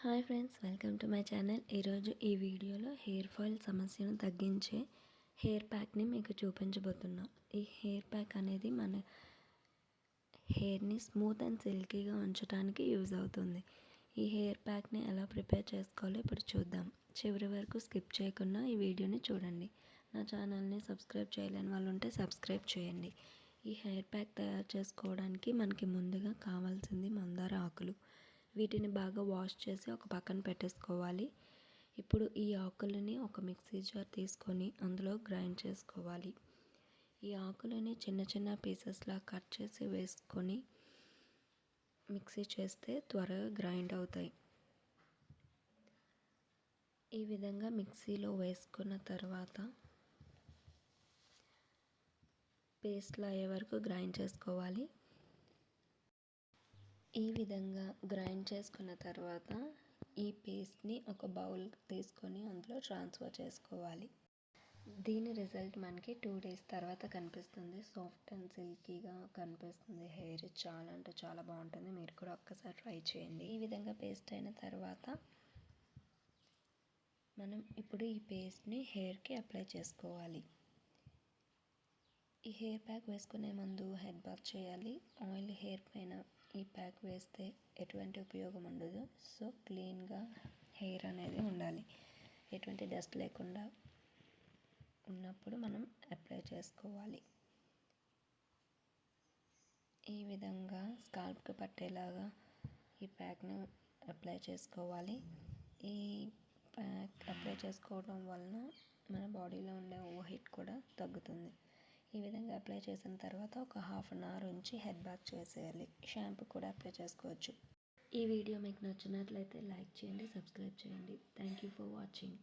Hi friends welcome to my channel. ఈరోజు ఈ వీడియోలో హెయిర్ ఫాల్ సమస్యను తగ్గించే హెయిర్ ప్యాక్ని మీకు చూపించబోతున్నా. ఈ హెయిర్ ప్యాక్ అనేది మన హెయిర్ని స్మూత్ అండ్ సిల్కీగా ఉంచడానికి యూజ్ అవుతుంది. ఈ హెయిర్ ప్యాక్ని ఎలా ప్రిపేర్ చేసుకోవాలో ఇప్పుడు చూద్దాం. చివరి వరకు స్కిప్ చేయకుండా ఈ వీడియోని చూడండి. నా ఛానల్ని సబ్స్క్రైబ్ చేయలేని వాళ్ళు ఉంటే సబ్స్క్రైబ్ చేయండి. ఈ హెయిర్ ప్యాక్ తయారు చేసుకోవడానికి మనకి ముందుగా కావాల్సిన వీటిని బాగా వాష్ చేసి ఒక పక్కన పెట్టేసుకోవాలి. ఇప్పుడు ఈ ఆకులని ఒక మిక్సీ జార్ తీసుకొని అందులో గ్రైండ్ చేసుకోవాలి. ఈ ఆకులని చిన్న చిన్న పీసెస్లా కట్ చేసి వేసుకొని మిక్సీ చేస్తే త్వరగా గ్రైండ్ అవుతాయి. ఈ విధంగా మిక్సీలో వేసుకున్న తర్వాత పేస్ట్లో అయ్యే వరకు గ్రైండ్ చేసుకోవాలి. ఈ విధంగా గ్రైండ్ చేసుకున్న తర్వాత ఈ పేస్ట్ని ఒక బౌల్ తీసుకొని అందులో ట్రాన్స్ఫర్ చేసుకోవాలి. దీని రిజల్ట్ మనకి టూ డేస్ తర్వాత కనిపిస్తుంది. సాఫ్ట్ అండ్ సిల్కీగా కనిపిస్తుంది. హెయిర్ చాలా అంటే చాలా బాగుంటుంది. మీరు కూడా ఒక్కసారి ట్రై చేయండి. ఈ విధంగా పేస్ట్ అయిన తర్వాత మనం ఇప్పుడు ఈ పేస్ట్ని హెయిర్కి అప్లై చేసుకోవాలి. ఈ హెయిర్ ప్యాక్ వేసుకునే ముందు హెడ్ బాత్ చేయాలి. ఆయిల్ హెయిర్ వేస్తే ఎటువంటి ఉపయోగం ఉండదు. సో క్లీన్గా హెయిర్ అనేది ఉండాలి. ఎటువంటి డస్ట్ లేకుండా ఉన్నప్పుడు మనం అప్లై చేసుకోవాలి. ఈ విధంగా స్కాల్ప్కి పట్టేలాగా ఈ ప్యాక్ను అప్లై చేసుకోవాలి. ఈ ప్యాక్ అప్లై చేసుకోవడం వలన మన బాడీలో ఉండే ఓవర్ హీట్ కూడా తగ్గుతుంది. ఈ విధంగా అప్లై చేసిన తర్వాత ఒక హాఫ్ అన్ అవర్ ఉంచి హెడ్ బాత్ చేసేయాలి. షాంపూ కూడా అప్లై చేసుకోవచ్చు. ఈ వీడియో మీకు నచ్చినట్లయితే లైక్ చేయండి సబ్స్క్రైబ్ చేయండి. Thank you for watching